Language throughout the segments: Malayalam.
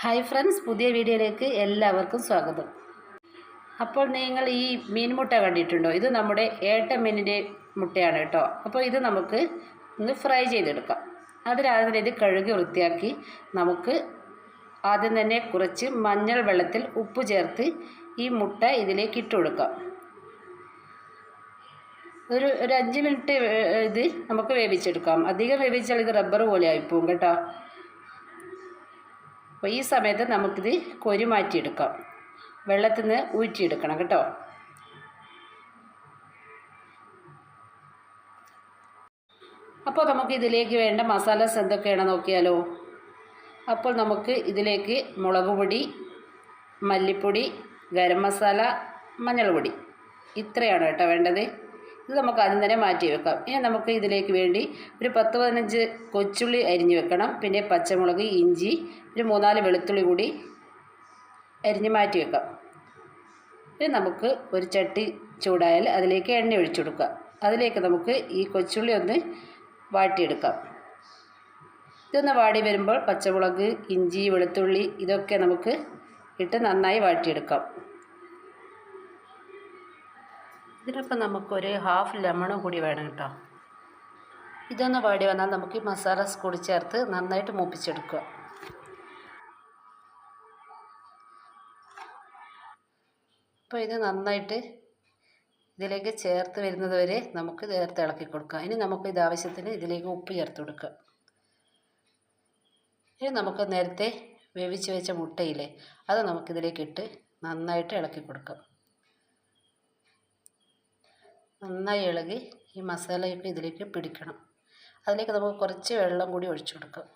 ഹായ് ഫ്രണ്ട്സ് പുതിയ വീഡിയോയിലേക്ക് എല്ലാവർക്കും സ്വാഗതം. അപ്പോൾ നിങ്ങൾ ഈ മീൻമുട്ട കണ്ടിട്ടുണ്ടോ? ഇത് നമ്മുടെ ഏട്ട മീനിന്റെ മുട്ടയാണ് കേട്ടോ. അപ്പോൾ ഇത് നമുക്ക് ഒന്ന് ഫ്രൈ ചെയ്തെടുക്കാം. അതിലാദ്യം ഇത് കഴുകി വൃത്തിയാക്കി നമുക്ക് ആദ്യം തന്നെ കുറച്ച് മഞ്ഞൾ വെള്ളത്തിൽ ഉപ്പ് ചേർത്ത് ഈ മുട്ട ഇതിലേക്ക് ഇട്ട് കൊടുക്കാം. ഒരു ഒരു അഞ്ച് മിനിറ്റ് ഇത് നമുക്ക് വേവിച്ചെടുക്കാം. അധികം വേവിച്ചാൽ ഇത് റബ്ബർ പോലെ ആയിപ്പോവും കേട്ടോ. അപ്പോൾ ഈ സമയത്ത് നമുക്കിത് കൊരി മാറ്റിയെടുക്കാം. വെള്ളത്തിൽ നിന്ന് ഊറ്റിയെടുക്കണം കേട്ടോ. അപ്പോൾ നമുക്ക് ഇതിലേക്ക് വേണ്ട മസാലസ് എന്തൊക്കെയാണെന്ന് നോക്കിയാലോ? അപ്പോൾ നമുക്ക് ഇതിലേക്ക് മുളക് പൊടി മല്ലിപ്പൊടി ഗരം മസാല മഞ്ഞൾ പൊടി ഇത്രയാണ് കേട്ടോ വേണ്ടത്. ഇത് നമുക്ക് ആദ്യം തന്നെ മാറ്റി വെക്കാം. ഇനി നമുക്ക് ഇതിലേക്ക് വേണ്ടി ഒരു പത്ത് പതിനഞ്ച് കൊച്ചുള്ളി അരിഞ്ഞ് വെക്കണം. പിന്നെ പച്ചമുളക് ഇഞ്ചി ഒരു മൂന്നാൽ വെളുത്തുള്ളി കൂടി അരിഞ്ഞ് മാറ്റി വെക്കാം. ഇനി നമുക്ക് ഒരു ചട്ടി ചൂടായാൽ അതിലേക്ക് എണ്ണ ഒഴിച്ചു കൊടുക്കുക അതിലേക്ക് നമുക്ക് ഈ കൊച്ചുള്ളി ഒന്ന് വാട്ടിയെടുക്കാം. ഇതൊന്ന് വാടി വരുമ്പോൾ പച്ചമുളക് ഇഞ്ചി വെളുത്തുള്ളി ഇതൊക്കെ നമുക്ക് ഇട്ട് നന്നായി വാട്ടിയെടുക്കാം. ഇതിനൊപ്പം നമുക്കൊരു ഹാഫ് ലെമണും കൂടി വേണം കേട്ടോ. ഇതൊന്ന് വാടി വന്നാൽ നമുക്ക് ഈ മസാലസ് കൂടി ചേർത്ത് നന്നായിട്ട് മൂപ്പിച്ചെടുക്കുക. അപ്പോൾ ഇത് നന്നായിട്ട് ഇതിലേക്ക് ചേർത്ത് വരുന്നത് വരെ നമുക്ക് ചേർത്ത് ഇളക്കി കൊടുക്കാം. ഇനി നമുക്ക് ഇത് ആവശ്യത്തിന് ഇതിലേക്ക് ഉപ്പ് ചേർത്ത് കൊടുക്കാം. ഇനി നമുക്ക് നേരത്തെ വേവിച്ച് വെച്ച മുട്ടയില്ലേ അത് നമുക്കിതിലേക്ക് ഇട്ട് നന്നായിട്ട് ഇളക്കി കൊടുക്കാം. നന്നായി ഇളകി ഈ മസാലയൊക്കെ ഇതിലേക്ക് പിടിക്കണം. അതിലേക്ക് നമുക്ക് കുറച്ച് വെള്ളം കൂടി ഒഴിച്ചു കൊടുക്കാം.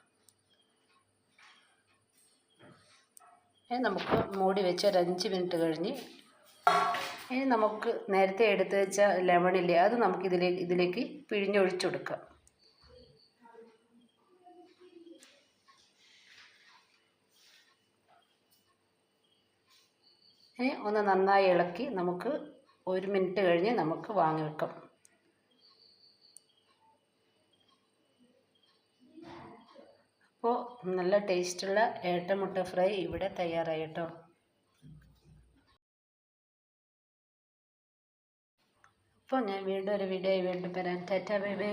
ഇനി നമുക്ക് മൂടി വെച്ച് ഒരു അഞ്ച് മിനിറ്റ് കഴിഞ്ഞ് ഇനി നമുക്ക് നേരത്തെ എടുത്ത് വെച്ച ലെമണില്ലേ അത് നമുക്ക് ഇതിലേക്ക് ഇതിലേക്ക് പിഴിഞ്ഞൊഴിച്ചു കൊടുക്കാം. ഒന്ന് നന്നായി ഇളക്കി നമുക്ക് ഒരു മിനിറ്റ് കഴിഞ്ഞ് നമുക്ക് വാങ്ങി വെക്കാം. അപ്പോൾ നല്ല ടേസ്റ്റുള്ള ഏട്ടമുട്ട ഫ്രൈ ഇവിടെ തയ്യാറായി കേട്ടോ. അപ്പോൾ ഞാൻ വീണ്ടും ഒരു വീഡിയോ വീണ്ടും വരാം. Tata bye bye.